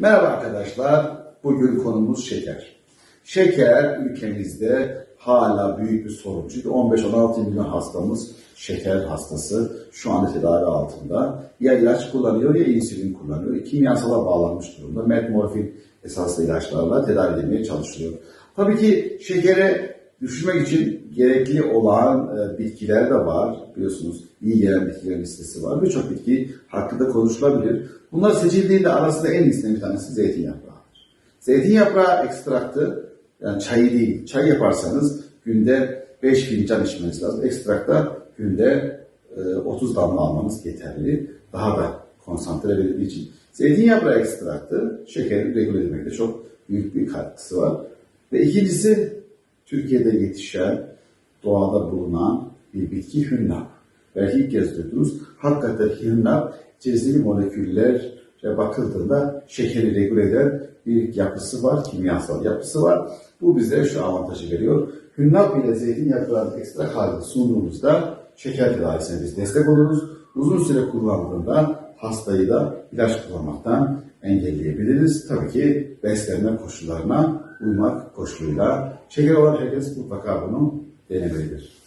Merhaba arkadaşlar. Bugün konumuz şeker. Şeker ülkemizde hala büyük bir sorun. Çünkü 15-16 milyon hastamız şeker hastası. Şu anda tedavi altında. Ya ilaç kullanıyor ya insülin kullanıyor. Kimyasala bağlanmış durumda. Metmorfin esaslı ilaçlarla tedavi edilmeye çalışılıyor. Tabii ki şekere düşürmek için gerekli olan e, bitkiler de var. Biliyorsunuz iyi gelen bitkilerin listesi var. Birçok bitki hakkında konuşulabilir. Bunlar seçildiğinde arasında en iyisinden bir tanesi zeytin yaprağıdır. Zeytin yaprağı ekstraktı, yani çayı değil, çay yaparsanız günde 5 fincan içmeniz lazım. Ekstrakta günde e, 30 damla almanız yeterli. Daha da konsantre edildiği için. Zeytin yaprağı ekstraktı, şekeri regüle etmekte çok büyük bir katkısı var. Ve ikincisi Türkiye'de yetişen, doğada bulunan bir bitki hünnap. Belki ilk kez duydunuz. Hakikaten hünnap içerisindeki moleküllere bakıldığında şekeri regüle eden bir yapısı var, kimyasal yapısı var. Bu bize şu avantajı veriyor. Hünnap ile zeytin yaprağını ekstra halde sunduğumuzda şeker tedavisine biz destek oluruz. Uzun süre kullandığında hastayı da ilaç kullanmaktan engelleyebiliriz. Tabii ki beslenme koşullarına uymak koşuluyla. Şeker olan herkes mutlaka bunu denemelidir.